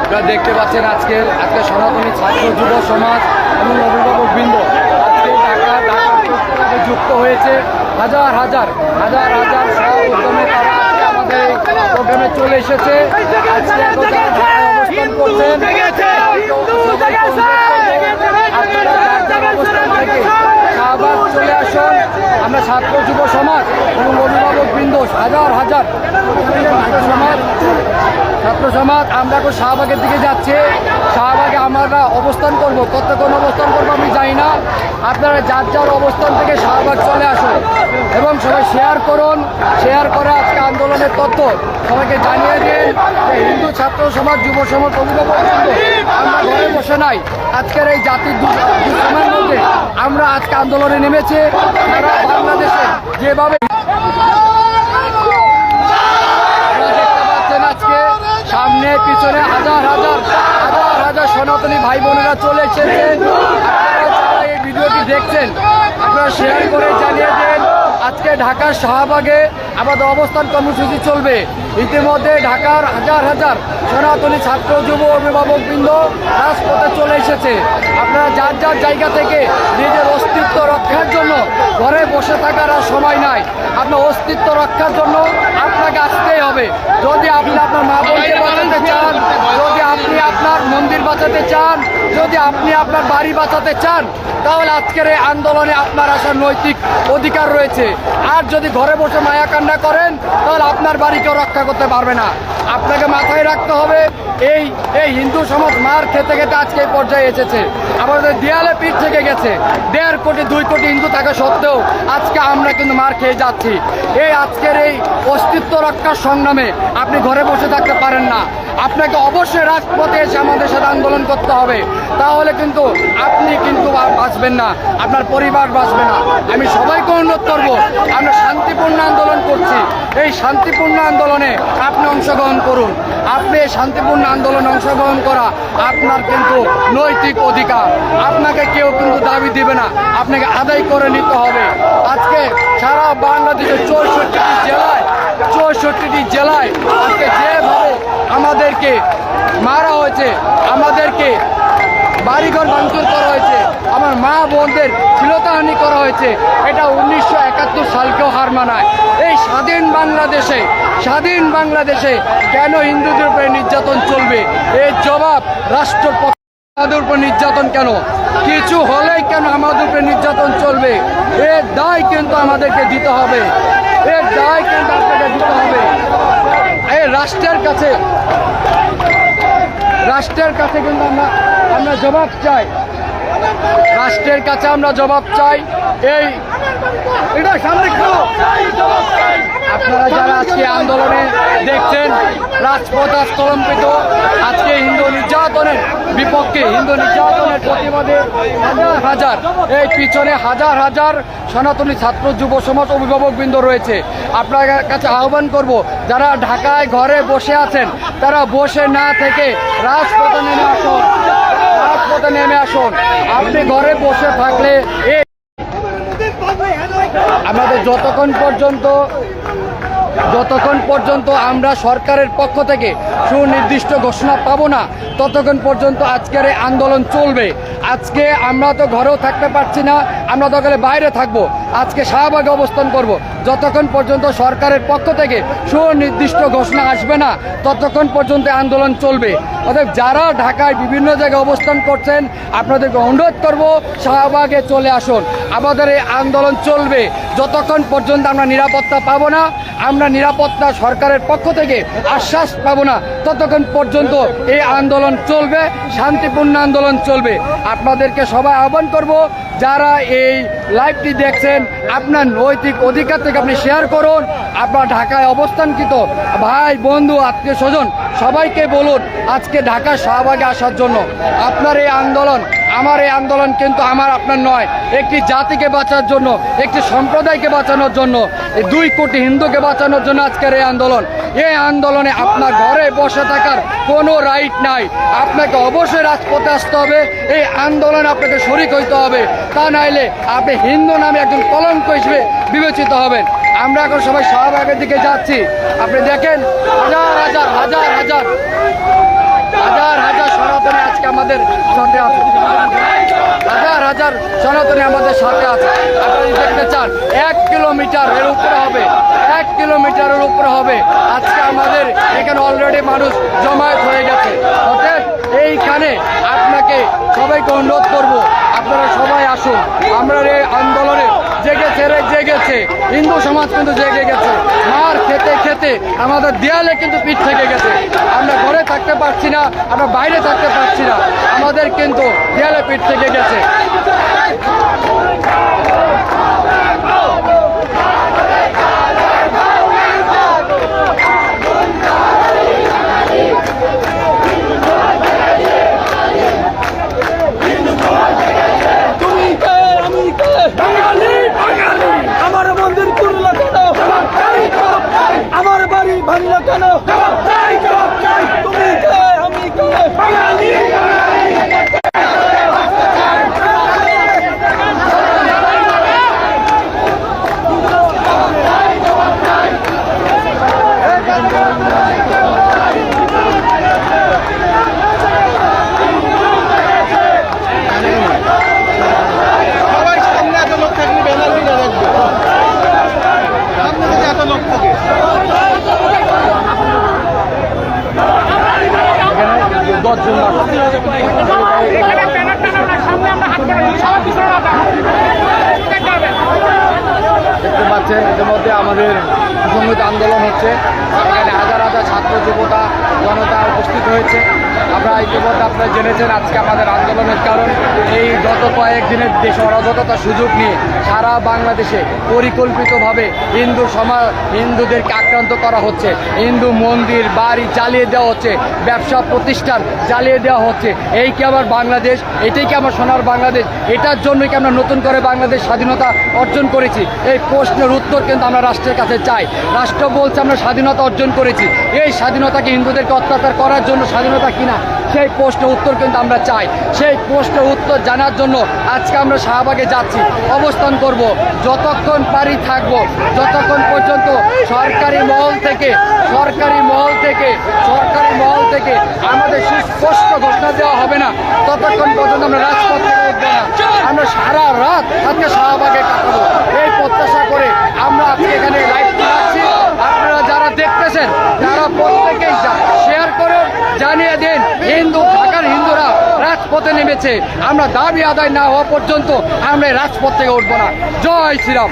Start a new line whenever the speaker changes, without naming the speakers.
আপনারা দেখতে পাচ্ছেন আজকের আজকে সনাতনী ছাত্র যুব সমাজ এবং অভিভাবক বৃন্দ। আজকে ঢাকা ঢাকা যুক্ত হয়েছে। হাজার হাজার হাজার হাজার উদ্যমে তারা আমাদের এই প্রোগ্রামে চলে এসেছে। আজকে অবস্থান করছেন আপনারা অবস্থান থেকে চলে আসুন। আমরা ছাত্র যুব সমাজ এবং অভিভাবক বৃন্দ হাজার হাজার সমাজ ছাত্র সমাজ আমরা এখন শাহবাগের দিকে যাচ্ছি। শাহবাগে আমরা অবস্থান করব। কতক্ষণ অবস্থান করব আমি জানি না। আপনারা যার যার অবস্থান থেকে শাহবাগ চলে আসুন এবং সবাই শেয়ার করুন। শেয়ার করে আজকে আন্দোলনের তথ্য। সবাইকে জানিয়ে দিন যে হিন্দু ছাত্র সমাজ যুব সমাজ অভিভাবক বৃন্দ, আমরা ঘরে বসে নাই। আজকের এই জাতির দু- দুঃসময়ের মধ্যে আমরা আজকে আন্দোলনে নেমেছি। সারা বাংলাদেশে যেভাবে আপনারা দেখতে পাচ্ছেন আজকে সামনে পিছনে হাজার হাজার হাজার হাজার সনাতনী ভাই বোনেরা চলে এসেছে আপনারা যারা এই ভিডিওটি দেখছেন। আপনারা শেয়ার করে জানিয়ে দেন, আজকে ঢাকার শাহবাগে আমাদের অবস্থান কর্মসূচি চলবে। ইতিমধ্যে ঢাকার হাজার হাজার সনাতনী ছাত্র, যুব অভিভাবক বৃন্দ রাজপথে চলে এসেছে। আপনারা যার যার জায়গা থেকে নিজের অস্তিত্ব রক্ষার জন্য ঘরে বসে থাকার আর সময় নাই। আপনার অস্তিত্ব রক্ষার জন্য আপনাকে আসতেই হবে। যদি আপনি আপনার মা বোনকে বাঁচাতে চান যদি আপনি আপনার বাঁচাতে চান যদি আপনি আপনার বাড়ি বাঁচাতে চান, তাহলে আজকের এই আন্দোলনে আপনার আসার নৈতিক অধিকার রয়েছে। আর যদি ঘরে বসে মায়া কান্না করেন, তাহলে আপনার বাড়িকেও রক্ষা করতে পারবে না। আপনাকে মাথায় রাখতে হবে, এই এই হিন্দু সমাজ মার খেতে খেতে আজকে এই পর্যায়ে এসেছে। আমাদের দেয়ালে পিঠ থেকে গেছে। দেড় কোটি, দুই কোটি হিন্দু থাকা সত্ত্বেও আজকে আমরা কিন্তু মার খেয়ে যাচ্ছি। এই আজকের এই অস্তিত্ব রক্ষার সংগ্রামে আপনি ঘরে বসে থাকতে পারেন না। আপনাকে অবশ্যই রাজপথে এসে আমাদের সাথে আন্দোলন করতে হবে। তাহলে কিন্তু আপনি কিন্তু বাঁচবেন না, আপনার পরিবার বাঁচবে না। আমি সবাইকে অনুরোধ করব, আমরা শান্তিপূর্ণ আন্দোলন করছি। এই শান্তিপূর্ণ আন্দোলনে আপনি অংশগ্রহণ করুন। আপনি এই শান্তিপূর্ণ আন্দোলনে অংশগ্রহণ করা আপনার কিন্তু নৈতিক অধিকার। আপনাকে কেউ কিন্তু দাবি দিবে না, আপনাকে আদায় করে নিতে হবে। আজকে সারা বাংলাদেশের চৌষট্টিটি জেলায় চৌষট্টিটি জেলায় আজকে যেভাবে আমাদেরকে মারা হয়েছে, আমাদেরকে বাড়িঘর ভাঙচুর করা হয়েছে। আমার মা বোনদের শ্লীলতাহানি করা হয়েছে। এটা উনিশশো একাত্তর সালকেও হার মানায়। এই স্বাধীন বাংলাদেশে স্বাধীন বাংলাদেশে কেন হিন্দুদের উপরে নির্যাতন চলবে? এর জবাব রাষ্ট্র আমাদের উপর নির্যাতন কেন? কিছু হলেই কেন আমাদের উপরে নির্যাতন চলবে? এর দায় কিন্তু আমাদেরকে দিতে হবে। এর দায় কিন্তু আপনাকে দিতে হবে। এই রাষ্ট্রের কাছে রাষ্ট্রের কাছে কিন্তু আমরা আমরা জবাব চাই। রাষ্ট্রের কাছে আমরা জবাব চাই। এই আপনারা যারা আজকে আন্দোলনে দেখছেন, রাজপথ আজ কলম্পিত আজকে হিন্দু নির্যাতনের বিপক্ষে, হিন্দু নির্যাতনের প্রতিবাদে হাজার হাজার, এই পিছনে হাজার হাজার সনাতনী ছাত্র যুব সমাজ অভিভাবক বৃন্দ রয়েছে। আপনার কাছে আহ্বান করব, যারা ঢাকায় ঘরে বসে আছেন, তারা বসে না থেকে রাজপথে নেমে আসুন। রাজপথে নেমে আসুন। আপনি ঘরে বসে থাকলে আমাদের যতক্ষণ পর্যন্ত যতক্ষণ পর্যন্ত আমরা সরকারের পক্ষ থেকে সুনির্দিষ্ট ঘোষণা পাব না, ততক্ষণ পর্যন্ত আজকের আন্দোলন চলবে। আজকে আমরা তো ঘরেও থাকতে পারছি না আমরা দরকারে বাইরে থাকব। আজকে শাহবাগে অবস্থান করব। যতক্ষণ পর্যন্ত সরকারের পক্ষ থেকে সুনির্দিষ্ট ঘোষণা আসবে না, ততক্ষণ পর্যন্ত আন্দোলন চলবে। অতএব যারা ঢাকায় বিভিন্ন জায়গায় অবস্থান করছেন, আপনাদেরকে অনুরোধ করব, শাহবাগে চলে আসুন। আমাদের এই আন্দোলন চলবে। যতক্ষণ পর্যন্ত আমরা নিরাপত্তা পাবো না, আমরা নিরাপত্তা সরকারের পক্ষ থেকে আশ্বাস পাবো না, ততক্ষণ পর্যন্ত এই আন্দোলন চলবে, শান্তিপূর্ণ আন্দোলন চলবে। আপনাদেরকে সবাই আহ্বান করব, যারা এই লাইভটি দেখছেন, আপনার নৈতিক অধিকার থেকে আপনি শেয়ার করুন। আপনার ঢাকায় অবস্থানকৃত ভাই, বন্ধু, আত্মীয় স্বজন, সবাইকে বলুন, আজকে ঢাকা শাহবাগে আসার জন্য আপনার এই আন্দোলন আমার এই আন্দোলন কিন্তু আমার, আপনার নয়। একটি জাতিকে বাঁচার জন্য, একটি সম্প্রদায়কে বাঁচানোর জন্য দুই কোটি হিন্দুকে বাঁচানোর জন্য আজকের এই আন্দোলন। এই আন্দোলনে আপনার ঘরে বসে থাকার কোনো রাইট নাই। আপনাকে অবশ্যই রাজপথে আসতে হবে, এই আন্দোলনে আপনাকে শরিক হইতে হবে। তা নাইলে আপনি হিন্দু নামে একজন কলঙ্ক হিসেবে বিবেচিত হবেন। আমরা এখন সবাই শাহবাগের দিকে যাচ্ছি। আপনি দেখেন, হাজার হাজার হাজার হাজার হাজার হাজার আমাদের সাথে আছে। হাজার হাজার সনাতনী আমাদের সাথে আছে। আপনারা দেখতে চান, এক কিলোমিটার এর উপরে হবে। এক কিলোমিটারের উপরে হবে। আজকে আমাদের এখানে অলরেডি মানুষ জমায়েত হয়ে গেছে। অর্থাৎ এইখানে আপনাকে সবাইকে অনুরোধ করব, আপনারা সবাই আসুন। আমরা এই আন্দোলনে জেগেছে রে, জেগেছে। হিন্দু সমাজ কিন্তু জেগে গেছে। মার খেতে খেতে আমাদের দেয়ালে কিন্তু পিঠ থেকে গেছে। আমরা ঘরে থাকতে পারছি না, আমরা বাইরে থাকতে পারছি না। আমাদের কিন্তু দেয়ালে পিঠ থেকে গেছে
তুমি কে আমি কে বাঙালি বাঙালি আমার মন্দির পুরলো কেন আমার বাড়ি ভাঙলো কেন তুমি কে আমি কে বাঙালি
সবাই সামনে এত লোক থাকলে ব্যানার দিয়ে রাখবে সামনে থেকে এত লোক থাকে
দশজন
এখানে ব্যানার টানা না সামনে আমরা হাত করে সবার পিছনে না দেখতে
পাচ্ছেন ইতিমধ্যে আমাদের সংগীত আন্দোলন হচ্ছে। হাজার হাজার ছাত্র যুবতা, জনতা উপস্থিত হয়েছে, আমরা ইতিমধ্যে আপনারা জেনেছেন আজকে আমাদের আন্দোলনের কারণ। এই গত কয়েকদিনের দেশ অরাজকতার সুযোগ নিয়ে সারা বাংলাদেশে পরিকল্পিতভাবে হিন্দু সমাজ, হিন্দুদেরকে আক্রান্ত করা হচ্ছে। হিন্দু মন্দির, বাড়ি জ্বালিয়ে দেওয়া হচ্ছে, ব্যবসা প্রতিষ্ঠান জ্বালিয়ে দেওয়া হচ্ছে। এই কি আমার বাংলাদেশ? এটাই কি আমার সোনার বাংলাদেশ? এটার জন্যই কি আমরা নতুন করে বাংলাদেশ স্বাধীনতা অর্জন করেছি? এই প্রশ্নের উত্তর কিন্তু আমরা রাষ্ট্রের কাছে চাই। রাষ্ট্র বলছে আমরা স্বাধীনতা অর্জন করেছি। এই স্বাধীনতাকে হিন্দুদেরকে অত্যাচার করার জন্য স্বাধীনতা কিনা, সেই প্রশ্নের উত্তর কিন্তু আমরা চাই। সেই প্রশ্নের উত্তর জানার জন্য আজকে আমরা শাহবাগে যাচ্ছি। অবস্থান করব, যতক্ষণ পারি থাকব, যতক্ষণ পর্যন্ত সরকারি মহল থেকে, সরকারি মহল থেকে, সরকারি মহল থেকে আমাদের সুস্পষ্ট ঘোষণা দেওয়া হবে না, ততক্ষণ পর্যন্ত আমরা রাজপথ উঠবো না। আমরা সারা রাত আজকে শাহবাগে কাটাবো। এই প্রত্যাশা করে আমরা আজকে এখানে লাইভ দেখতেছেন, তারা প্রত্যেকেই শেয়ার করে জানিয়ে দিন, হিন্দু, ঢাকার হিন্দুরা রাজপথে নেমেছে। আমরা দাবি আদায় না হওয়া পর্যন্ত আমরা রাজপথ থেকে উঠবো না। জয় শ্রীরাম।